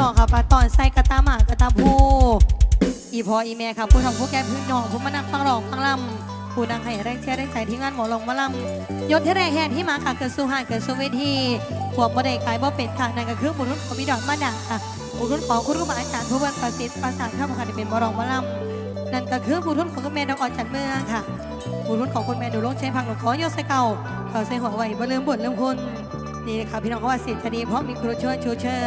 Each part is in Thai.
น้องค่ะปาตอนใส่กระตาหมากระตาพูอีพออีแม่ค่ะผู้ทำผู้แก่พื้นน้องผู้มานั่งฟังร้องฟังลำผู้นั่งให้แรงเชียร์แรงใจที่งานหมอลงมาลำยศที่แรงแห่ที่มาค่ะเกิดสู่หานเกิดสู่เวทีพวกบ่ได้ขายบ่เป็นค่ะนั่นก็คือบุญรุ่นของพี่ดอกมาด่าค่ะบุญรุ่นของคุณครูบาอาจารย์ผู้บันประสิทธิ์ประสานข้ามค่ะเป็นหมอลงมาลำนั่นก็คือบุญรุ่นของคุณแม่ดอกอ่อนจันเมืองค่ะบุญรุ่นของคุณแม่ดูลงใช้พังหลวงขอยศใส่เก่าขาใส่หัวไหวบ่ลืมบุญลืมคุณนี่ค่ะพี่น้องเขาว่าสิทธิ์จะดีเพราะมีครูช่วยชูเชอ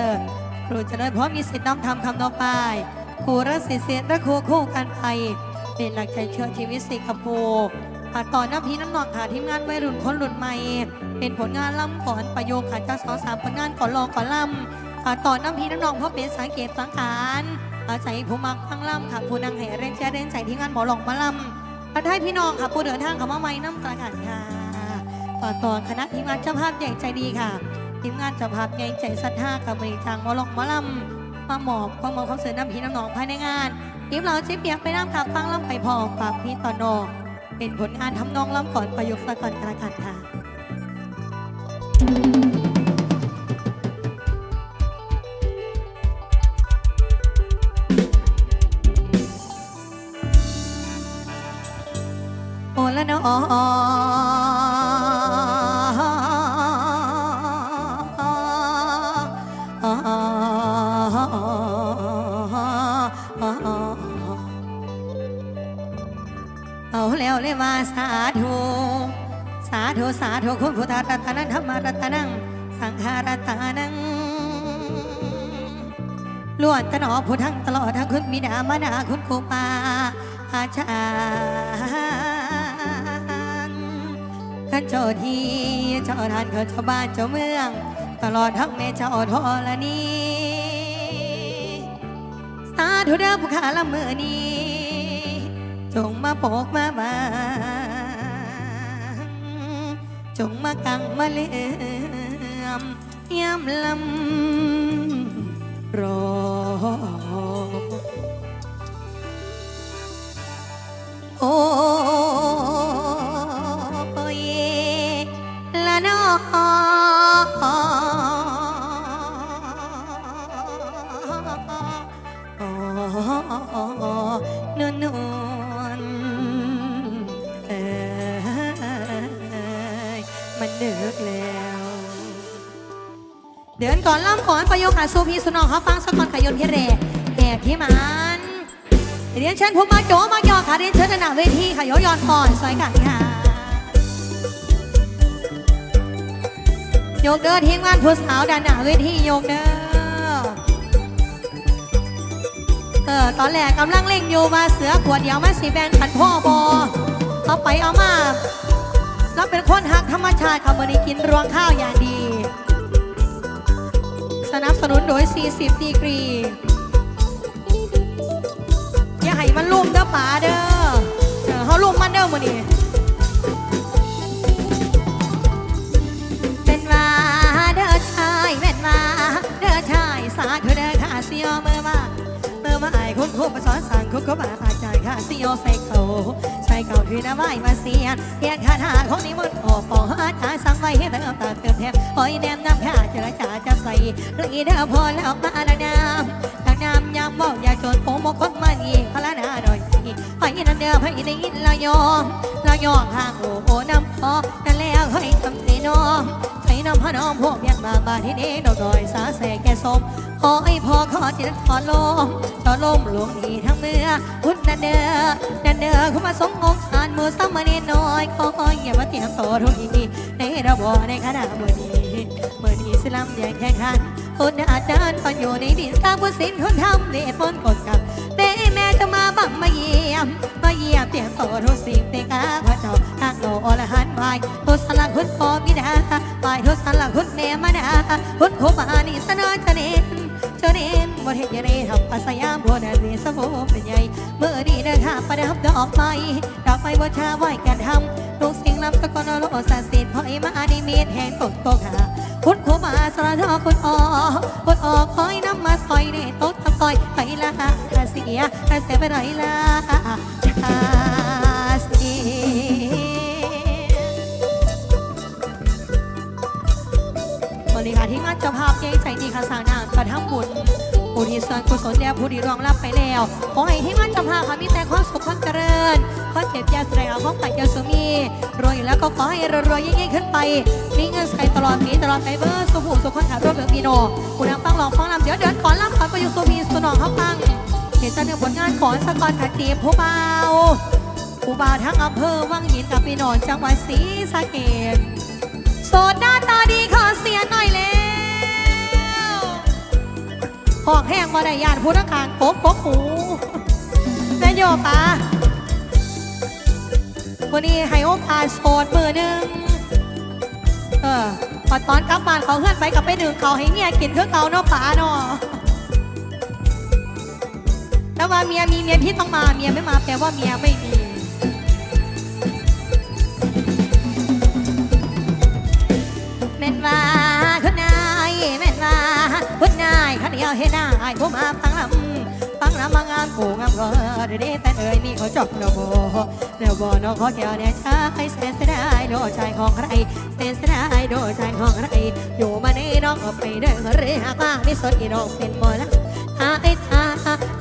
ร์ครูเจะเลิศเพราะมีสิทธิ์น้อมทำคำนองไปครูรักสิเสียและครูคู่กันไป เป็นหลักใจเชื่อชีวิตสิกับครูอาต่อน้ำพี่น้ำนองค่ะทีมงานวัยรุ่นคนรุ่นใหม่ เป็นผลงานล่ำก่อนประโยคค่ะจากสองสามผลงานก่อนรองก่อนล่ำอาต่อน้ำพี่น้ำนองเพราะเป็นสังเกตสังขารอาศัยผู้มักฟังล่ำค่ะผู้นางแห่เร่งแช่เร่งใจที่งานหมอหลงมาล่ำอาให้พี่น้องค่ะผู้เดินทางข้ามาใหม่น้ำกระกันค่ะต่อต่อคณะทีมงานเจ้าภาพใหญ่ใจดีค่ะ ทีมงานเจ้าภาพใหญ่ใจศรัทธากับบริจางหมอลงหมอลำมาหมอบความหมอบความเสือน้ำพีน้ำหนองภายในงานทีมเราชิเปียกไปน้ำขับฟังลำไปพอฝากพี่ต่อนองเป็นผลงานทำนองลำก่อนประยุกต์สะก่อนกระกันค่ะ อผู้ทั้งตลอดทั้งคุณบิดามารดาคุณครูปาอาจารย์ขันเจ้าที่เจ้าทานเขาเจ้าบ้านเจ้าเมือง ตลอดทั้งแม่เจ้าทอละนีสาธุเด้อผู้ขาละเมื่อนี้ จงมาโปกมาบางจงมากังมาเลื่อมยำลำ รอ โอ้ ประโยคหาสูพีสุนองเขาฟังสกอนขยนที่เรแห่ที่มันเรียนเชิญผู้มาโจมายอค่ะเรียนเชิญหน้าเวทีค่ะยอยอนก่อนสวยกันค่ะโยกเด้อทีมงานผู้สาวด้านหนาเวทีโยกเด้อเออตอนแรกกำลังเล่งอยู่มาเสือขวดเดียวมาสีแบนขันพ่อบอเอาไปเอามาแล้วเป็นคนหักธรรมชาติค่ะมื่อนี้กินรวงข้าวอย่างดี สนับสนุนโดย 40 ดีกรี อย่าให้มันลุ่มเด้อป๋าเด้อเออเขาลุ่มมันเด้อมือนี้เป็นว่าเด้อชายเป็นว่าเด้อชายสาธุเด้อข้าเสียวเมื่อมาเมื่อมาไอ้คุณครูมาสอนสั่งคุณก็มาอาจารย์ข้าเสียวใส่เขาใส่เก่าถือน้ำไม้มาเสียนเพียนคาถาของนิมนต์ออกปองอาจาสังไว้ให้เติมตาเติมแทบหอยแนมน้ำข้าเจรจาจะใส่ลีเด้อพอแล้วมาละน้ำทางน้ำยามบอกอย่าจนผมกคนมานี่พละนาหน่อยไปนั่นเด้อไปได้ยินละยอมละยอมห่างโอ้โหน้ำพอนั่นแล้วให้ทำใจน้องใช้น้ำพะน้องพวกยังมาบาที่นี้ดอกดอยสาแสแก่สม ขอให้พ่อขอจิตถอลมถอลมหลวงดีทั้งเมื่อพุทธนันเด้อนันเด้อเข้ามาสงองค์านมือซ้ำมาเนน้อยขออย่ามาเตียมตัวทุกทีในระบอในขณะเมื่อนี้เมื่อนี้สลัมแยกแข่ขันคนอาจารย์ตอนอยู่ในดินตามผู้สินคนทำเดชฝนกดกับแม่แม่จะมาบังมาเยี่ยม มาเยี่ยมเตียมตัวทุกสิ่งเตกาพระเจ้าทางโลอรหันต์ไหวทุสลักคุณพ่อมิดาไหวทุสลักคุณแม่มาดาคุณคบานิสนาจะเน้ นจะเน้นบ่เห็นยังไงทำปัสยามบัวนาวีสมุนเป็นใหญ่เมื่อนี้เดินทางประดับดอกไม้ดอกไม้บัชาไหวกันทำลูกสิ่งลำสกลโลสัสิทธิ์พอยมาดีเมียแห่งตกตกหาคุณครูบาสระทอกคุณออคุณออกคอยน้ำมาซอยในตโต๊ะทำซอยไปละคาเสียคาเสียไปไหนละ เจ้าภาพใหญ่ใจดีค่ะสร้างนางกระทำบุญผู้ที่ส่วนกุศลแด่ผู้ที่รองรับไปแล้ว ขอให้ที่มั่นจะพาพค่ะมีแต่ความสุขความเจริญขอเจ็บยาแสดงเอาของปัจเจ้าสมีรวยอยู่แล้วก็ขอให้รวยๆยิ่งๆขึ้นไปมีเงินใส่ตลอดปีตลอดไปเบอร์สุขุสุขคนหารวมถึงมีโนคุณนังฟังลองฟังลำเดี๋ยวเดินขอลำขอประยุกต์สุมีสนองเขาฟังเห็นแตะเนื้อผลงานของสกรขัดจีบผู้เบาผู้เบาทั้งอำเภอวังหินกับพี่นอนจังหวัดศรีสะเกษโสดหน้าตาดีขอเสียงหน่อย หอกแห้งมาได้ยานผู้นักขางโป๊กโป๊กหูแม่โยปะวันนี้ให้โอกาสโสดมือหนึ่งเออพอตอนกลับบ้านเขาเพื่อนไปกับไปดื่มเขาให้เมียกินเครื่อเขาเนาะป๋าเนาะแต่ว่าเมียมีเมียพี่ต้องมาเมียไม่มาแปลว่าเมียไม่มีแม่นว่า กูงามก็เดี๋ยวนี้แต่เอ่ยมีเขาจบเดี๋ยวโบเดี๋ยวโบน้องขอแก้วเนี่ยชายเส้นสียดายโดใจของใครเส้นสดายโดใจของใครอยู่มาในน้องเอาไปเด้อเรือหากว่าไม่สดอีน้องเป็นหมอละตาไอ้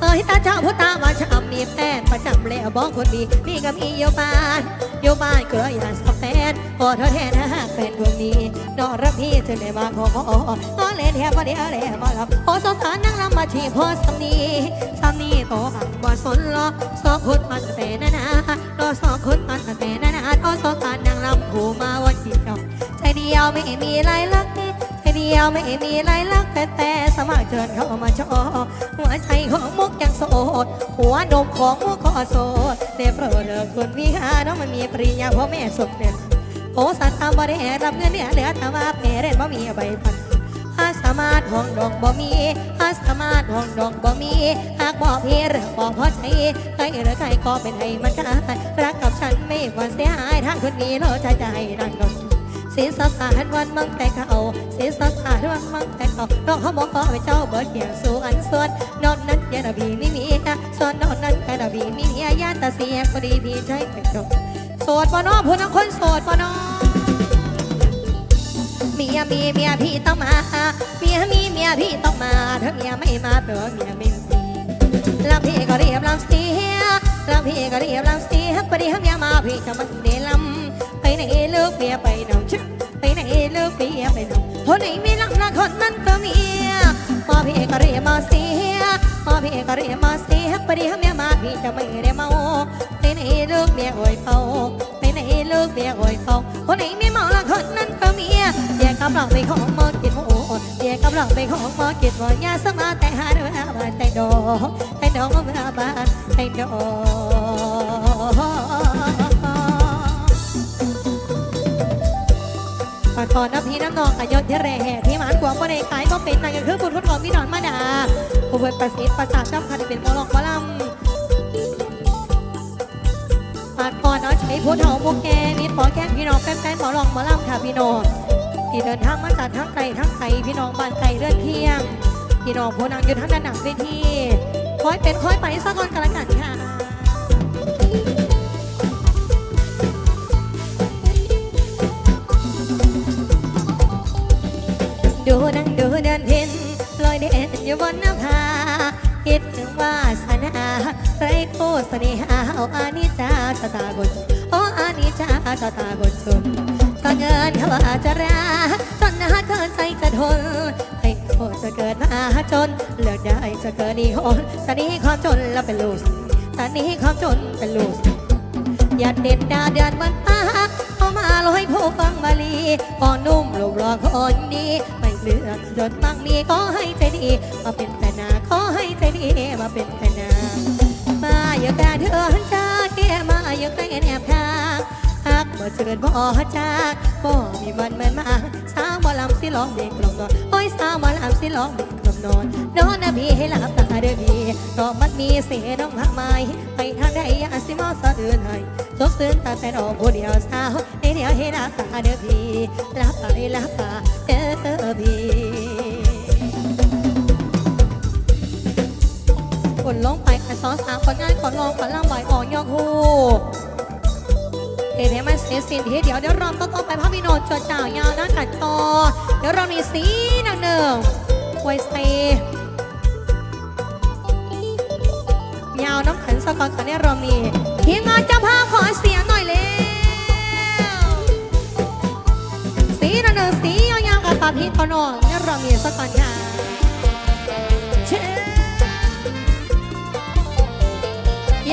เอ้ยตาเจ้าผู้ตาว่าชอบมีแฟนประจำแล้วบอกคนดีนี่ก็มีอยู่บ้านอยู่บ้านก็เลยอยากสอบแฟนขอโทษแทนหากแฟนคนนี้นอรับพี่เธอเลยมาขอขอก็เล่นแทบว่าเดียวเลยมาลับพอสงสารนั่งลำมาชีพอสำนีสำนีโตบังบ่สนล้อสองคนมันแต่นานารอสองคนมันแต่นานารอสงสารนั่งลำผู้มาวันเดียวใจเดียวไม่มีลายลักษณ์ใจ เดียวไม่มีลายลักษณ์แต่แต่สมัครเชิญเข้ามาชอหัวใจของมุกยังโสด หัวนมของมุกขอโสดเดโปรดเลิกคนวิหาน้องมันมีปริญญาพ่อแม่สมเด็จโอ้สันตามบ่ได้รับเงินเดือนเหลือแต่ว่าเพเรนบ่มีใบพันอาสามารถห้องดอกบ่มีอาสามารถห้องดอกบ่มีหากบอกพี่เรื่อบอกพอใจใครหรือใครก็เป็นให้มันได้รักกับฉันไม่ควรเสียหายถ้าคนนี้เราใจใจดังด สีสัสารวันมังแต่เขาสีสัสารวันมังแต่เขาน้องเขาบอกก็ไปเจ้าเบิดเดียงสู่อันส่วนนอกนั้นยาดาบีไม่มีนะส่วนนอกนั้นกาดาบีมีเมียยานตาเสียพอดีพี่ใจเป็นดกโสดปะน้อผู้นักคนโสดปะน้อเมียมีเมียพี่ต้องมาเมียมีเมียพี่ต้องมาถ้าเมียไม่มาแปลว่าเมียไม่มีลำพี่ก็เรียบลำเสียลำพี่ก็เรียบลำเสียพอดีถ้าเมียมาพี่จะมันเดลำ ไปไหนเลิกเมียไปนำชึไปไหนเลิกเปียไปนำคนไหนไม่รักนะคนนั้นก็เมียมาพี่ก็เรียมาเสียมาพี่ก็เรียมาเสียพอดีเมียมาพี่จะไม่ได้เมาไปไหนเลิกเมียโอยเฝ้าไปไหนเลิกเมียโอยเฝ้าคนไหนไม่เมาละคนนั้นก็เมียเดี๋ยวกำลังไปของมอกินโอ้เดี๋ยวกำลังไปของมอกินว่ายาสมาแต่หาเรื่องบ้านแต่ดอกแต่ดอกเมื่อบ้านแต่ดอกากขอน้ำพี่น้ำนองกับยศที่แร่แห่ที่หมานกวางบ่ได้ขายก็เป็นนางก็คือบุญคุณของพี่นอนมาดาผู้เปิดประสิทธิ์ประสาทจำคันเป็นหมอลองหมอลำฝากก่อนเอาใจผู้เฒ่าผู้แก่มิตรขอแก้พี่น้องแฟนๆหมอลองหมอลำค่ะพี่น้องที่เดินทางมาจากทั้งไกลทั้งไกลพี่น้องบ้านไกลเลื่อนเที่ยงพี่น้องผู้นางอยู่ทั้งด้านหนังเวทีคอยเป็นคอยไปสักคนกันละกันค่ะ อยู่บนน้ำพาคิดถึงวาสนาไรโคเน่หาเอาอานิจาชะตากดโอ้อานิจาชะตากดชุนตอนเงินเขาว่าจะรักจนหาเกินใจจะทนให้โคจะเกิดมาจน เลือกได้จะเกิดดีหนตอนนี้ความจนแล้วเป็นลูกตอนนี้ความจนเป็นลูกอย่าเด็ดดาเดือนบนฟ้าเข้ามาลอยผู้ฟังมาลีพอนุ่มรูปรอคนดี ไม่เลือกจนมั่งมีขอให้ใจดีมาเป็นแต่นาขอให้ใจดีมาเป็นแต่นามาอย่าแก่เดือนจ้าแกมาอย่าแกแอบทางหากบ่เจิดบ่จากบ่มีวันเหมือนมาสาวบ่ลำสิร้องเพลงกล่อมนอนโอ้ยสาวบ่ลำสิร้องเพลงก นอน นอนนะพี่ให้หลับตาเด้อพี่ก็มันมีเสียน้องหักไม้ไปทางใดอย่าสิมอสะอื่นให้จบตื่นตาแต่นอกผู้เดียวสาวในเดียวให้หลับตาเด้อพี่หลับไปหลับตาเด้อพี่คนลงไปอันสองสามคนงานขอลองขอลำบ่อยออกยอกหูเห็นไหมมันเสียสินทีเดี๋ยวเดี๋ยวรอต้นต้นไปพระพี่โนดจดจ่าวยาวด้ากันต่อเดี๋ยวเรามีสีนังหนึ่ง ควยสเตยาวน้ำขันสกอนตอนนี้เรามีทีมงานจะพาขอเสียงหน่อยแล้วสีนันเนสียาวๆกับตาพี่ตอนนี้เรามีสกอนค่ะ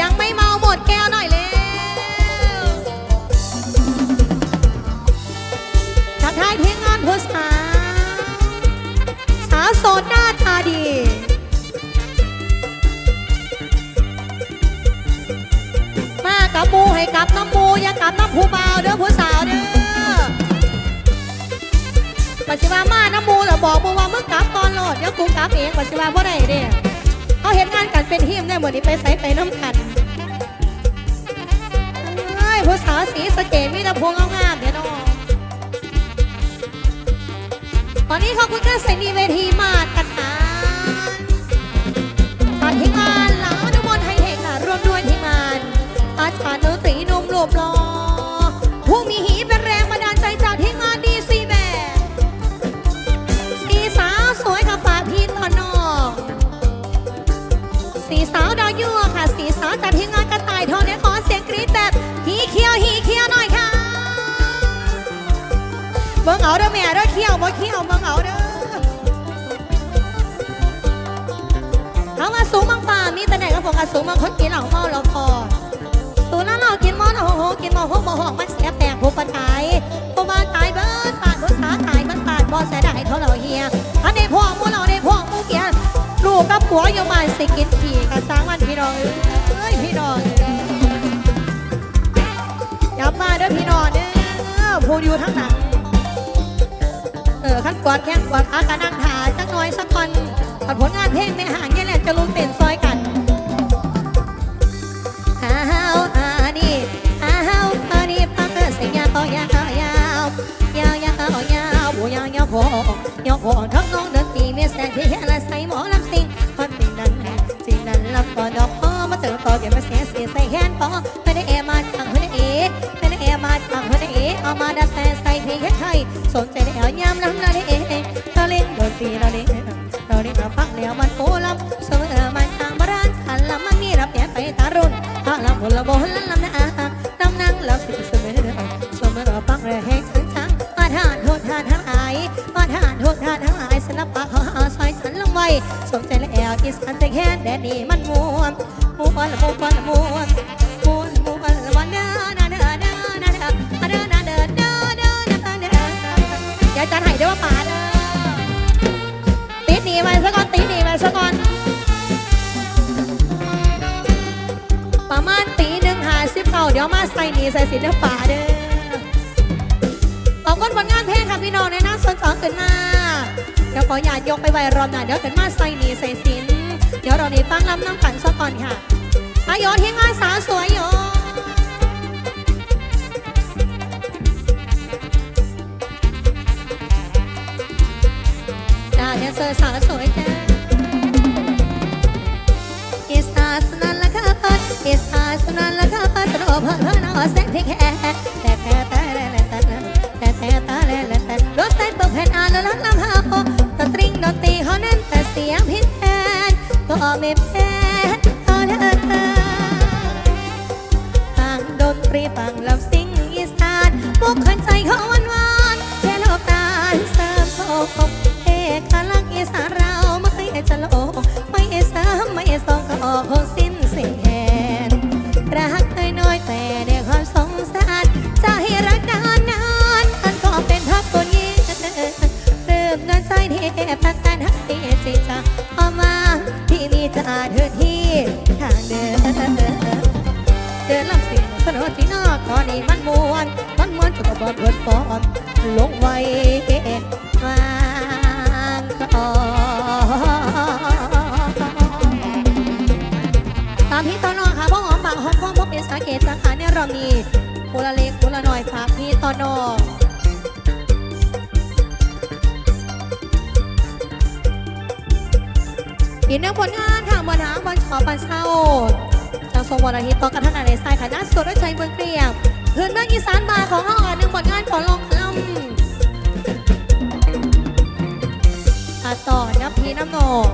ยังไม่เมาหมดแก้วหน่อยแล้วทักทายทีมงานผู้สาวาวโสดหน้าตาดีมากับมูให้กับน้ำมูอย่ากับน้ำผู้เบาวเด้อผู้สาวเด้อปัจจุบันมาน้ำมูแล้วบอกมึงว่ามึงกลับตอนโหลดเดี๋ยวกูกลับเองปัจจุบันพ่ได้เด้เขาเห็นงานกันเป็นทีมได้หมดนี้ไปใส่ไปน้ำกันเอ้ยผู้สาวสีสเกดมีแต่พวงงามเด ตอนนี้ขอบคุณการใส่นีเวทีมาตรฐานตอนที่งานหลาอนุโมทไทยเทคค่ะร่วมด้วยที่งานอาจารย์ดนตรีนุ่มรูปหล่อผู้มีหีเป็นแรงบันดาลใจจากที่งานดีซีแบสีสาวสวยกับฝากพี่ตอนนอกสีสาวดาวยั่วค่ะ สีสาวจากที่งานกระต่ายทองเนี่ยขอเสียงกรี๊ด บิ่งเอาเด้อแม่เด้อเขียวบ่เขียวเบิ่งเอาเด้อเอามาสูงบางป่ามีแต่ไหนก็ฟงอาสูงบางคนกินเหล่าเมาเราพอสูนั้นเรากินมอนโอ้โหกินมอหกมอหอกมันเสียแปลงผู้ปันตายผู้บ้านตายเบิ้ลปาดผู้สาตายมันปาดบ่เสียดายเท่าเราเฮียอันนี้พวกมูเราได้พวกมูเกียลูกกับผัวอยู่บ้านสิกินขี่กันสร้างวันพี่น้องเอ้ยพี่น้องอย่ามาเด้อพี่น้องเด้อผู้อยู่ทั้งหลัง อขั้นกวาดแข้งกวาดขากะนั่งถ่าจักน่อยสักคนผลผลงานเพลงในห่างเนี่แหละจะลุกเต้นซอยกันอ้าวอานี่อ้าวอานี่ปังเออเสียงยาวต่อยาวยาวยาวยาวยาวบูยาวยาวพอยาวพอทั้งน้องเดินตีเมียแสงที่เห็นและใส่หมอลำสิงคนสิ่งนั้นสิ่งนั้นลำก่อนดอกพอมาเติมต่อเก็บมาเสียเสียใส่แฮนปอไม่ได้เอมา ได้เอางเพื่อนเอเอามาดัดแต่ใส่เพลงไทยสนใจแล้วยามน้ำละเอเราเล่นดนตรีเราเล่นเราเล่นมาฟังแล้วมันโอลำเสมอมันทางบรานขันลำมันมีรับแย่ไปตารุ่นถ้าลำบนละบนลำนะน้ำนั่งลำสิเสมอเสมอเราฟังแรงแห้งถึงช้งมาทานโทษทานทั้งหลายมาทานโทษทานทั้งหลายสนับปากเขาหาซอยฉันลงไว้สนใจแล้วอีสานแต่แค่แดนนี่มันม่วม่วละม่วละม่ว ประมาณตีหนึ่งหาสิบเก้าเดี๋ยวมาใส่หนีใส่สินเด้อป่าเด้อขอบคุณผลงานเพลงค่ะพี่น้องในน้าสนสองขึ้นมาเดี๋ยวขออยายกไปไว้รอบหน้าเดี๋ยวขึ้นมาใส่หนีใส่สินเดี๋ยวเรานี่ตั้งลำน้ำกันสักก่อนค่ะอายอที่งานสาวสวยโยดาแดนเซอร์สาวสวยจ้า อิสาสนันละค่ะอิสาสนันละค่ะตรบพนอแสงที่แค่แต่แต่แต่แต่แต่แต่แต่แต่แต่แต่รถไฟเปิดแผ่นอ่านแล้วลำหาโอตะตริงดนตรีเขานั้นแต่เสียงพิษแทนก็ไม่แพ้เขาเธอฟังดนตรีฟังลำซิงอีสานบุกคนใจเขาหวานหวานแค่โลกตาเสริมโภคเอก ลงไว้วางก่อนตามพี่ตอนนอค่ะพ่อหอมปากหอมฟอพ่อเป็นสาเกตสาขาเนี่ยเรามีกุละเล็กกุละน้อยฝากพี่ตอนนออีกหนึ่งผลงานค่ะบนหางบนขอบันเศร้าจังทรงวันอาทิตย์ต่อกันท่านในสายคณะสุรชัยเมืองเกลียงพื้นเมืองอีสานมาของห้อง ปีน้ำหนง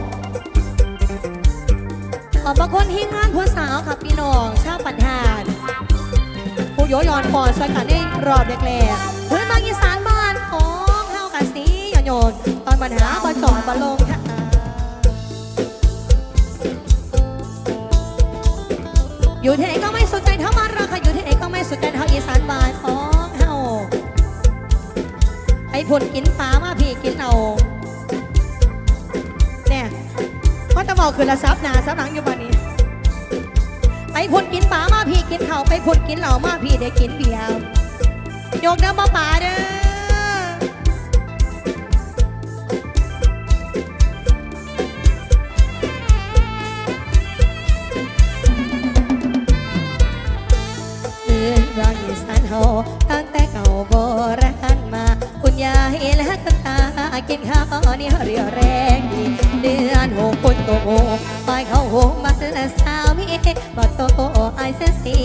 ขอบพระคุณทีมงานผู้สาวค่ะพี่น้องชาวปัญหาผู้โยยอนพอสกัดได้รอบแรกๆพื้นบางอีสานบ้านของเฮากันสีหยอนโยนตอนปัญหาบอจอดบอลงค่ะอยู่ที่ไหนก็ไม่สนใจเท่ามันเราค่ะอยู่ที่ไหนก็ไม่สนใจเท่าอีสานบ้านของเฮาไอ้ผลกินปลามาพี่กินเอา เราคือละซับหนาซับหลังอยู่บ้านนี้ ไปพุนกินปลามาพี่กินเขาไปพุนกินเหล้ามาพี่ได้กินเบียร์ยกเด้อบ่ป่าเด้อเดือนรอนอีสานเฮาตั้งแต่เก่าโบราณมา คุณยายและคุณตากินข้าวนี่เรียวแรงดีเดือนหกคน โตไปเขาหงมาละสาวมีบ่โตไอเสยสี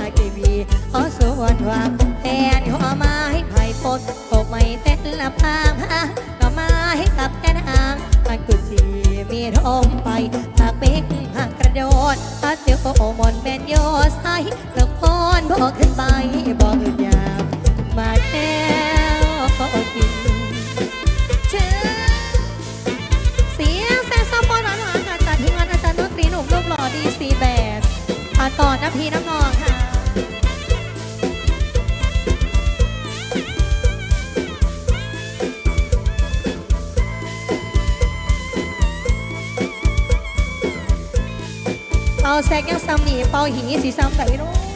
นากีบีขอส่วนว่าแทนขอมาให้ไผ่ปนตกไม่เต้นละพางก็มาให้กับแกนางมันกุจีมีทองไปหากเป๊กหากกระโดดอาเตียวโอมอนแมนโยไซตะพอนบอกขึ้นไป เป่าแซกยังซ้ำ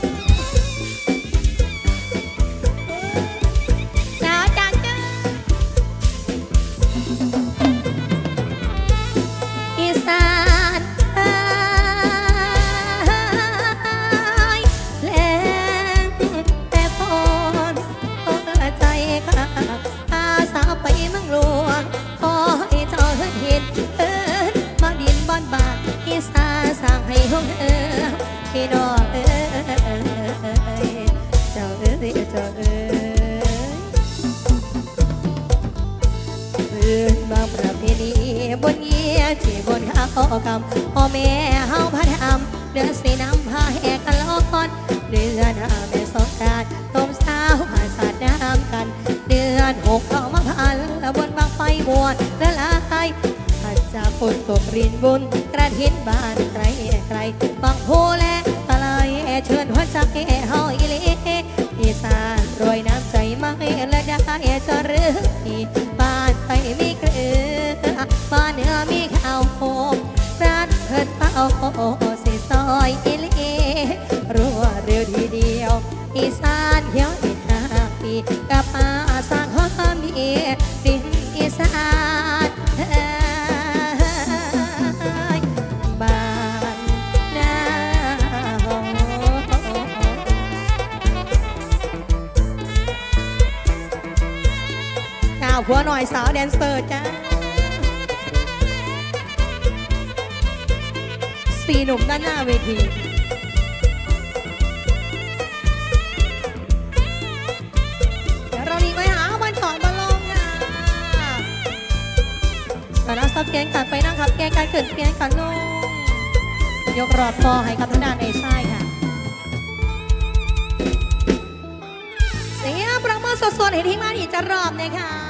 ข้าขอกำพ่อแม่เฮาพัดทำเดือนสีน้ำพาแหกกันล้อนเดือนห้าแม่สงกรารต้มสาวหาสาดน้ำกัน เดือนหกเข้ามาพันล้วบนบางไฟบวนละลายผัดจากฝนตกรินบุญกระถินบ้านใครใครบางโพและตะไลเชิญหัวใจาวผัวหน่อยสาวแดนเซอร์จ้าสี่หนุ่มด้านหน้าเวทีเดี๋ยวเราหนีไปหาวันถอนบอลลงค่ะตอนนั้นซับแกงกันไปนั่งขับ แกงกันขึ้นแกงกันลงยกรอบคอให้กับทางด้านในซ้ายค่ะ เสียงประมือสดๆเห็นที่มาอีกจะรอบเลยค่ะ